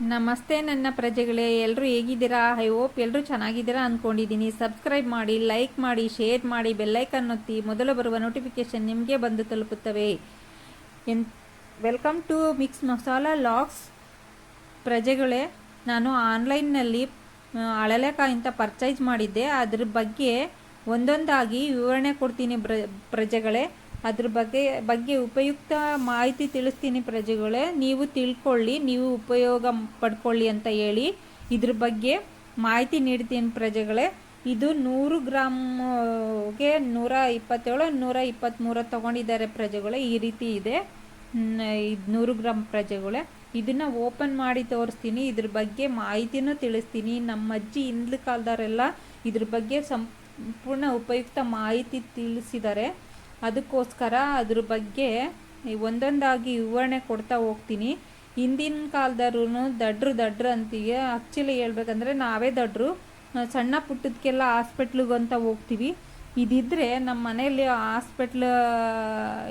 ನಮಸ್ತೆ ನನ್ನ ಪ್ರಜೆಗಳೇ ಎಲ್ಲರೂ ಹೇಗಿದ್ದೀರಾ? ಐ ಹೋಪ್ ಎಲ್ಲರೂ ಚೆನ್ನಾಗಿದ್ದೀರಾ ಅಂದ್ಕೊಂಡಿದ್ದೀನಿ ಸಬ್ಸ್ಕ್ರೈಬ್ ಮಾಡಿ ಲೈಕ್ ಮಾಡಿ ಶೇರ್ ಮಾಡಿ ಬೆಲ್ಲೈಕನ್ ಒತ್ತಿ. ಮೊದಲು ಬರುವ ನೋಟಿಫಿಕೇಷನ್ ನಿಮಗೆ ಬಂದು ತಲುಪುತ್ತವೆ. And welcome to mix masala locks ಪ್ರಜೆಗಳೇ, ನಾನು ಆನ್ಲೈನ್ನಲ್ಲಿ ಅಳಲೆಕಾಯಿ ಅಂತ ಪರ್ಚೇಸ್ ಮಾಡಿದ್ದೆ. ಅದ್ರ ಬಗ್ಗೆ ಒಂದೊಂದಾಗಿ ವಿವರಣೆ ಕೊಡ್ತೀನಿ ಪ್ರಜೆಗಳೇ. ಅದ್ರ ಬಗ್ಗೆ ಬಗ್ಗೆ ಉಪಯುಕ್ತ ಮಾಹಿತಿ ತಿಳಿಸ್ತೀನಿ ಪ್ರಜೆಗಳೇ. ನೀವು ತಿಳ್ಕೊಳ್ಳಿ, ನೀವು ಉಪಯೋಗ ಪಡ್ಕೊಳ್ಳಿ ಅಂತ ಹೇಳಿ ಇದ್ರ ಬಗ್ಗೆ ಮಾಹಿತಿ ನೀಡ್ತೀನಿ ಪ್ರಜೆಗಳೇ. ಇದು ನೂರು ಗ್ರಾಮ್ಗೆ ನೂರ ಇಪ್ಪತ್ತೇಳು, ನೂರ ಇಪ್ಪತ್ತ್ಮೂರು ತೊಗೊಂಡಿದ್ದಾರೆ ಪ್ರಜೆಗಳೇ, ಈ ರೀತಿ ಇದೆ. ಇದು ನೂರು ಗ್ರಾಮ್ ಪ್ರಜೆಗಳೇ. ಇದನ್ನು ಓಪನ್ ಮಾಡಿ ತೋರಿಸ್ತೀನಿ, ಇದ್ರ ಬಗ್ಗೆ ಮಾಹಿತಿನೂ ತಿಳಿಸ್ತೀನಿ. ನಮ್ಮ ಅಜ್ಜಿ ಹಿಂದ್ಲ ಕಾಲದವರೆಲ್ಲ ಇದ್ರ ಬಗ್ಗೆ ಸಂಪೂರ್ಣ ಉಪಯುಕ್ತ ಮಾಹಿತಿ ತಿಳಿಸಿದ್ದಾರೆ. ಅದಕ್ಕೋಸ್ಕರ ಅದ್ರ ಬಗ್ಗೆ ಒಂದೊಂದಾಗಿ ವಿವರಣೆ ಕೊಡ್ತಾ ಹೋಗ್ತೀನಿ. ಹಿಂದಿನ ಕಾಲದವ್ರು ದಡ್ರು ದಡ್ರು ಅಂತೀವಿ. ಆ್ಯಕ್ಚುಲಿ ಹೇಳ್ಬೇಕಂದ್ರೆ ನಾವೇ ದಡ್ರು. ಸಣ್ಣ ಪುಟ್ಟದಕ್ಕೆಲ್ಲ ಹಾಸ್ಪಿಟ್ಲಿಗಂತ ಹೋಗ್ತೀವಿ. ಇದಿದ್ರೆ ನಮ್ಮ ಮನೆಯಲ್ಲಿ ಹಾಸ್ಪಿಟ್ಲ್,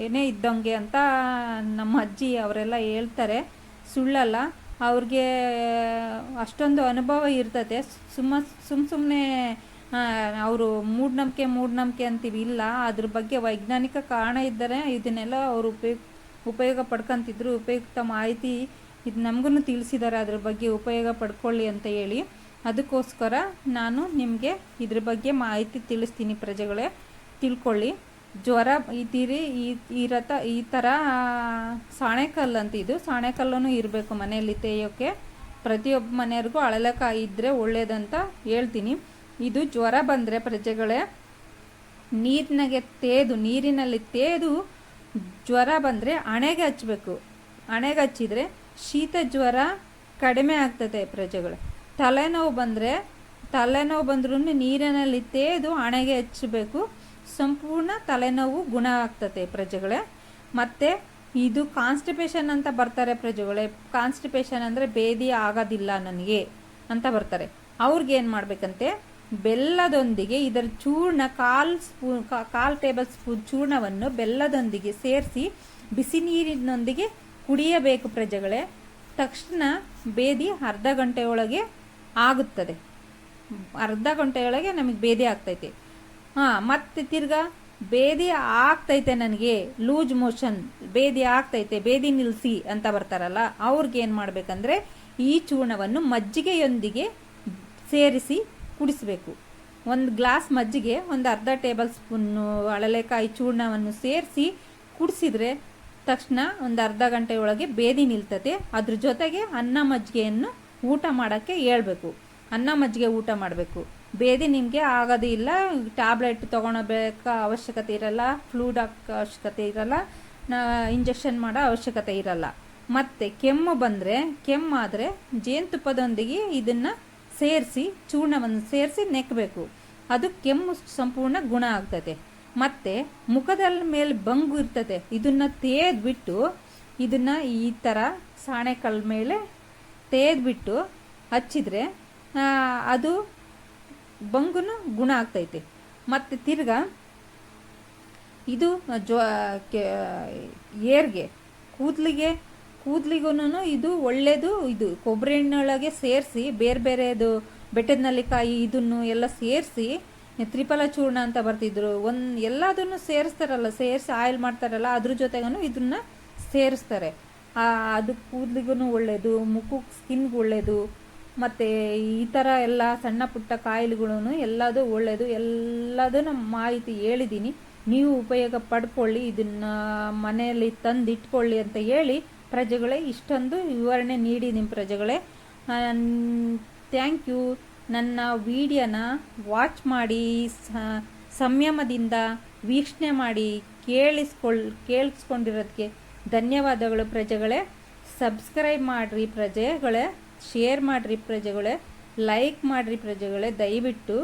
ಏನೇ ಇದ್ದಂಗೆ ಅಂತ ನಮ್ಮ ಅಜ್ಜಿ ಅವರೆಲ್ಲ ಹೇಳ್ತಾರೆ. ಸುಳ್ಳಲ್ಲ. ಅವ್ರಿಗೆ ಅಷ್ಟೊಂದು ಅನುಭವ ಇರ್ತದೆ. ಸುಮ್ಮ ಸುಮ್ಮ ಸುಮ್ಮನೆ ಅವರು ಮೂಢನಂಬಿಕೆ ಮೂಢನಂಬಿಕೆ ಅಂತೀವಿ. ಇಲ್ಲ, ಅದ್ರ ಬಗ್ಗೆ ವೈಜ್ಞಾನಿಕ ಕಾರಣ ಇದ್ದರೆ ಇದನ್ನೆಲ್ಲ ಅವರು ಉಪಯೋಗ ಉಪಯೋಗ ಪಡ್ಕೊತಿದ್ರು. ಉಪಯುಕ್ತ ಮಾಹಿತಿ ಇದು ನಮಗೂ ತಿಳಿಸಿದ್ದಾರೆ ಅದ್ರ ಬಗ್ಗೆ ಉಪಯೋಗ ಪಡ್ಕೊಳ್ಳಿ ಅಂತ ಹೇಳಿ. ಅದಕ್ಕೋಸ್ಕರ ನಾನು ನಿಮಗೆ ಇದ್ರ ಬಗ್ಗೆ ಮಾಹಿತಿ ತಿಳಿಸ್ತೀನಿ ಪ್ರಜೆಗಳೇ. ತಿಳ್ಕೊಳ್ಳಿ. ಜ್ವರ ಇದ್ದೀರಿ ಈ ಈ ರಥ, ಈ ಥರ ಸಾಣೆಕಲ್ಲು ಅಂತ ಇದು. ಸಾಣೆಕಲ್ಲೂ ಇರಬೇಕು ಮನೆಯಲ್ಲಿ ತೇಯೋಕ್ಕೆ ಪ್ರತಿಯೊಬ್ಬ ಮನೆಯವ್ರಿಗೂ ಅಳಲೆಕಾಯಿ ಇದ್ದರೆ ಒಳ್ಳೇದಂತ ಹೇಳ್ತೀನಿ. ಇದು ಜ್ವರ ಬಂದರೆ ಪ್ರಜೆಗಳೇ, ನೀರಿನಾಗೆ ತೇದು, ನೀರಿನಲ್ಲಿ ತೇದು ಜ್ವರ ಬಂದರೆ ಹಣೆಗೆ ಹಚ್ಚಬೇಕು ಹಣೆಗೆ ಹಚ್ಚಿದರೆ ಶೀತ ಜ್ವರ ಕಡಿಮೆ ಆಗ್ತದೆ ಪ್ರಜೆಗಳು. ತಲೆನೋವು ಬಂದರೆ, ತಲೆನೋವು ಬಂದ್ರೂ ನೀರಿನಲ್ಲಿ ತೇದು ಹಣೆಗೆ ಹಚ್ಚಬೇಕು ಸಂಪೂರ್ಣ ತಲೆನೋವು ಗುಣ ಆಗ್ತದೆ ಪ್ರಜೆಗಳೇ. ಮತ್ತು ಇದು ಕಾನ್ಸ್ಟಿಪೇಷನ್ ಅಂತ ಬರ್ತಾರೆ ಪ್ರಜೆಗಳೇ. ಕಾನ್ಸ್ಟಿಪೇಷನ್ ಅಂದರೆ ಬೇದಿ ಆಗೋದಿಲ್ಲ ನನಗೆ ಅಂತ ಬರ್ತಾರೆ. ಅವ್ರಿಗೇನು ಮಾಡಬೇಕಂತೆ? ಬೆಲ್ಲದೊಂದಿಗೆ ಇದರ ಚೂರ್ಣ ಕಾಲು ಸ್ಪೂನ್ ಕಾಲ್ ಟೇಬಲ್ ಸ್ಪೂನ್ ಚೂರ್ಣವನ್ನು ಬೆಲ್ಲದೊಂದಿಗೆ ಸೇರಿಸಿ ಬಿಸಿ ನೀರಿನೊಂದಿಗೆ ಕುಡಿಯಬೇಕು ಪ್ರಜೆಗಳೇ. ತಕ್ಷಣ ಬೇದಿ ಅರ್ಧ ಗಂಟೆಯೊಳಗೆ ಆಗುತ್ತದೆ. ಅರ್ಧ ಗಂಟೆಯೊಳಗೆ ನಮಗೆ ಬೇದಿ ಆಗ್ತೈತೆ. ಹಾಂ, ಮತ್ತೆ ತಿರ್ಗಾ ಬೇದಿ ಆಗ್ತೈತೆ ನನಗೆ, ಲೂಸ್ ಮೋಷನ್, ಬೇದಿ ಆಗ್ತೈತೆ, ಬೇದಿ ನಿಲ್ಸಿ ಅಂತ ಬರ್ತಾರಲ್ಲ, ಅವ್ರಿಗೆ ಏನು ಮಾಡಬೇಕಂದ್ರೆ ಈ ಚೂರ್ಣವನ್ನು ಮಜ್ಜಿಗೆಯೊಂದಿಗೆ ಸೇರಿಸಿ ಕುಡಿಸಬೇಕು. ಒಂದು ಗ್ಲಾಸ್ ಮಜ್ಜಿಗೆ ಒಂದು ಅರ್ಧ ಟೇಬಲ್ ಸ್ಪೂನು ಅಳಲೆಕಾಯಿ ಚೂರ್ಣವನ್ನು ಸೇರಿಸಿ ಕುಡಿಸಿದ್ರೆ ತಕ್ಷಣ ಒಂದು ಅರ್ಧ ಗಂಟೆಯೊಳಗೆ ಬೇದಿ ನಿಲ್ತತೆ. ಅದ್ರ ಜೊತೆಗೆ ಅನ್ನ ಮಜ್ಜಿಗೆಯನ್ನು ಊಟ ಮಾಡೋಕ್ಕೆ ಹೇಳ್ಬೇಕು. ಅನ್ನ ಮಜ್ಜಿಗೆ ಊಟ ಮಾಡಬೇಕು. ಬೇದಿ ನಿಮಗೆ ಆಗೋದು ಇಲ್ಲ. ಟ್ಯಾಬ್ಲೆಟ್ ತೊಗೊಳಬೇಕ ಅವಶ್ಯಕತೆ ಇರಲ್ಲ. ಫ್ಲೂಡ್ ಹಾಕೋ ಅವಶ್ಯಕತೆ ಇರಲ್ಲ. ಇಂಜೆಕ್ಷನ್ ಮಾಡೋ ಅವಶ್ಯಕತೆ ಇರಲ್ಲ. ಮತ್ತು ಕೆಮ್ಮು ಬಂದರೆ ಕೆಮ್ಮಾದರೆ ಜೇನುತುಪ್ಪದೊಂದಿಗೆ ಇದನ್ನು ಸೇರಿಸಿ, ಚೂರ್ಣವನ್ನು ಸೇರಿಸಿ ನೆಕ್ಕಬೇಕು ಅದು ಕೆಮ್ಮು ಸಂಪೂರ್ಣ ಗುಣ ಆಗ್ತದೆ. ಮತ್ತು ಮುಖದ ಮೇಲೆ ಬಂಗು ಇರ್ತದೆ. ಇದನ್ನು ತೇದ್ಬಿಟ್ಟು ಇದನ್ನು ಈ ಥರ ಸಾಣೆಕಲ್ ಮೇಲೆ ತೇದ್ಬಿಟ್ಟು ಹಚ್ಚಿದ್ರೆ ಅದು ಬಂಗುನು ಗುಣ ಆಗ್ತೈತೆ. ಮತ್ತು ತಿರ್ಗಾ, ಇದು ಜ್ವ ಏರ್ಗೆ, ಕೂದಲಿಗೆ ಕೂದಲಿಗೂ ಇದು ಒಳ್ಳೆಯದು ಇದು ಕೊಬ್ಬರಿ ಎಣ್ಣೆಯೊಳಗೆ ಸೇರಿಸಿ, ಬೇರೆ ಬೇರೆದು ಬೆಟ್ಟದ ನಲ್ಲಿಕಾಯಿ ಇದನ್ನು ಎಲ್ಲ ಸೇರಿಸಿ ತ್ರಿಫಲ ಚೂರ್ಣ ಅಂತ ಬರ್ತಿದ್ರು. ಒಂದು ಎಲ್ಲದನ್ನು ಸೇರಿಸ್ತಾರಲ್ಲ, ಸೇರಿಸಿ ಆಯಿಲ್ ಮಾಡ್ತಾರಲ್ಲ, ಅದ್ರ ಜೊತೆಗೂ ಇದನ್ನು ಸೇರಿಸ್ತಾರೆ. ಅದು ಕೂದಲಿಗೂ ಒಳ್ಳೆಯದು ಮುಖಕ್ಕೆ ಸ್ಕಿನ್ಗೆ ಒಳ್ಳೆಯದು ಮತ್ತು ಈ ಥರ ಎಲ್ಲ ಸಣ್ಣ ಪುಟ್ಟ ಕಾಯಿಲೆಗಳೂ ಎಲ್ಲದೂ ಒಳ್ಳೆಯದು ಎಲ್ಲದೂ ಮಾಹಿತಿ ಹೇಳಿದ್ದೀನಿ ನೀವು ಉಪಯೋಗ ಪಡ್ಕೊಳ್ಳಿ, ಇದನ್ನು ಮನೆಯಲ್ಲಿ ತಂದಿಟ್ಕೊಳ್ಳಿ ಅಂತ ಹೇಳಿ ಪ್ರಜೆಗಳೇ, ಇಷ್ಟೊಂದು ವಿವರಣೆ ನೀಡಿ ನಿಮ್ಮ ಪ್ರಜೆಗಳೇ. Thank you. ನನ್ನ ವಿಡಿಯೋನ ವಾಚ್ ಮಾಡಿ ಸಂಯಮದಿಂದ ವೀಕ್ಷಣೆ ಮಾಡಿ, ಕೇಳಿಸ್ಕೊಳ್ ಕೇಳಿಸ್ಕೊಂಡಿರೋದಕ್ಕೆ ಧನ್ಯವಾದಗಳು ಪ್ರಜೆಗಳೇ. ಸಬ್ಸ್ಕ್ರೈಬ್ ಮಾಡಿರಿ ಪ್ರಜೆಗಳೇ, ಶೇರ್ ಮಾಡಿರಿ ಪ್ರಜೆಗಳೇ, ಲೈಕ್ ಮಾಡಿರಿ ಪ್ರಜೆಗಳೇ, ದಯವಿಟ್ಟು.